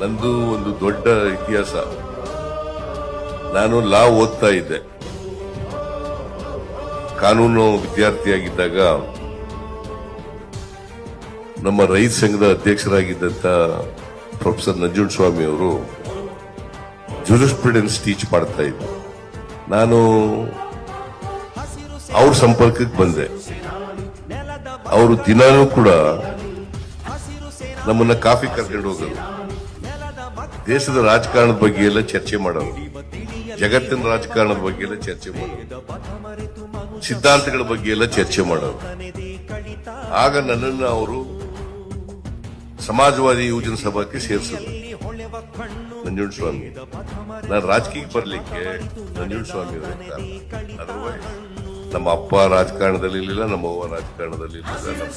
ನಂದು ಒಂದು ದೊಡ್ಡ ಇತಿಹಾಸ. ನಾನು ಲಾ ಓದ್ತಾ ಇದ್ದೆ. ಕಾನೂನು ವಿದ್ಯಾರ್ಥಿಯಾಗಿದ್ದಾಗ ನಮ್ಮ ರೈತ ಸಂಘದ ಅಧ್ಯಕ್ಷರಾಗಿದ್ದಂತ ಪ್ರೊಫೆಸರ್ ನಂಜುಂಡಸ್ವಾಮಿ ಅವರು ಜೂರಿಸ್ಪ್ರುಡೆನ್ಸ್ ಟೀಚ್ ಮಾಡ್ತಾ ಇದ್ದರು ನಾನು ಅವ್ರ ಸಂಪರ್ಕಕ್ಕೆ ಬಂದೆ. ಅವರು ದಿನಾನೂ ಕೂಡ ನಮ್ಮನ್ನ ಕಾಫಿ ಕರ್ಕೊಂಡು ಹೋಗೋರು ದೇಶದ ರಾಜಕಾರಣದ ಬಗ್ಗೆ ಎಲ್ಲ ಚರ್ಚೆ ಮಾಡೋರು. ಜಗತ್ತಿನ ರಾಜಕಾರಣದ ಬಗ್ಗೆ ಎಲ್ಲ ಚರ್ಚೆ ಮಾಡೋರು. ಸಿದ್ಧಾಂತಗಳ ಬಗ್ಗೆ ಎಲ್ಲ ಚರ್ಚೆ ಮಾಡೋರು. ಆಗ ನನ್ನನ್ನು ಅವರು ಸಮಾಜವಾದಿ ಯುವಜನ ಸಭಾಕ್ಕೆ ಸೇರಿಸಿದ್ರು. ನಂಜುಂಡಸ್ವಾಮಿ ನಾನು ರಾಜಕೀಯಕ್ಕೆ ಬರ್ಲಿಕ್ಕೆ ನಂಜುಂಡಸ್ವಾಮಿ ಸ್ವಾಮಿ ಅದರ್ವೈಸ್ ನಮ್ಮ ಅಪ್ಪ ರಾಜಕಾರಣದಲ್ಲಿ ಇರಲಿಲ್ಲ ನಮ್ಮ ಅವ್ವ ರಾಜಕಾರಣದಲ್ಲಿ ಇರಲಿಲ್ಲ ನಮ್ಮ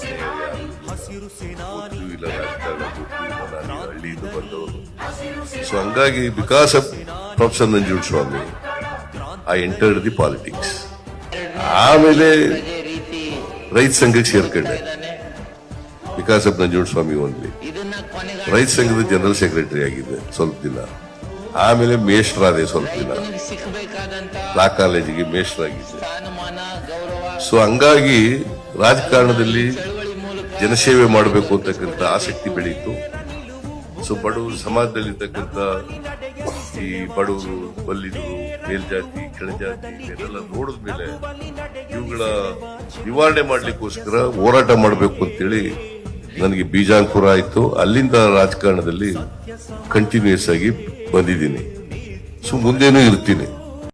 ಮನೆಯಲ್ಲಿ ಇಲ್ಲ ರಾಜಕಾರಣ ಹಳ್ಳಿಯಿಂದ ಬಂದವರು ಸೊ ಹಂಗಾಗಿ because of professor Nanjundaswamy I entered the politics ಆಮೇಲೆ ರೀತಿ ಸಂಘಕ್ಕೆ ಸೇರ್ಕೊಂಡೆ. ಬಿಕಾಸ್ ಆಫ್ ನಂಜುಂಡಸ್ವಾಮಿ ಓನ್ಲಿ ರೈತ ಸಂಘದ ಜನರಲ್ ಸೆಕ್ರೆಟರಿ ಆಗಿದ್ದೆ, ಸ್ವಲ್ಪ ದಿನ. ಆಮೇಲೆ ಮೇಷ್ಟ್ರಾದೆ ಸ್ವಲ್ಪ ದಿನ. ಲಾ ಕಾಲೇಜಿಗೆ ಮೇಷ್ಟ್ರಾಗಿದ್ದೆ. ಸೊ ಹಂಗಾಗಿ ರಾಜಕಾರಣದಲ್ಲಿ ಜನಸೇವೆ ಮಾಡಬೇಕು ಅಂತಕ್ಕಂಥ ಆಸಕ್ತಿ ಬೆಳೀತು. ಸೊ ಬಡವರು ಸಮಾಜದಲ್ಲಿರ್ತಕ್ಕಂಥ ಈ ಬಡವರು ಬಲ್ಲಿದರು ಮೇಲ್ಜಾತಿ, ಕೆಳಜಾತಿ ಇದನ್ನೆಲ್ಲ ನೋಡಿದ ಮೇಲೆ ಇವುಗಳ ನಿವಾರಣೆ ಮಾಡಲಿಕ್ಕೋಸ್ಕರ ಹೋರಾಟ ಮಾಡಬೇಕು ಅಂತೇಳಿ ನನಗೆ ಬೀಜಾಂಕುರ ಆಯಿತು. ಅಲ್ಲಿಂದ ರಾಜಕಾರಣದಲ್ಲಿ ಕಂಟಿನ್ಯೂಸ್ ಆಗಿ ಬಂದಿದ್ದೀನಿ. ಸೊ ಮುಂದೇನೂ ಇರ್ತೀನಿ.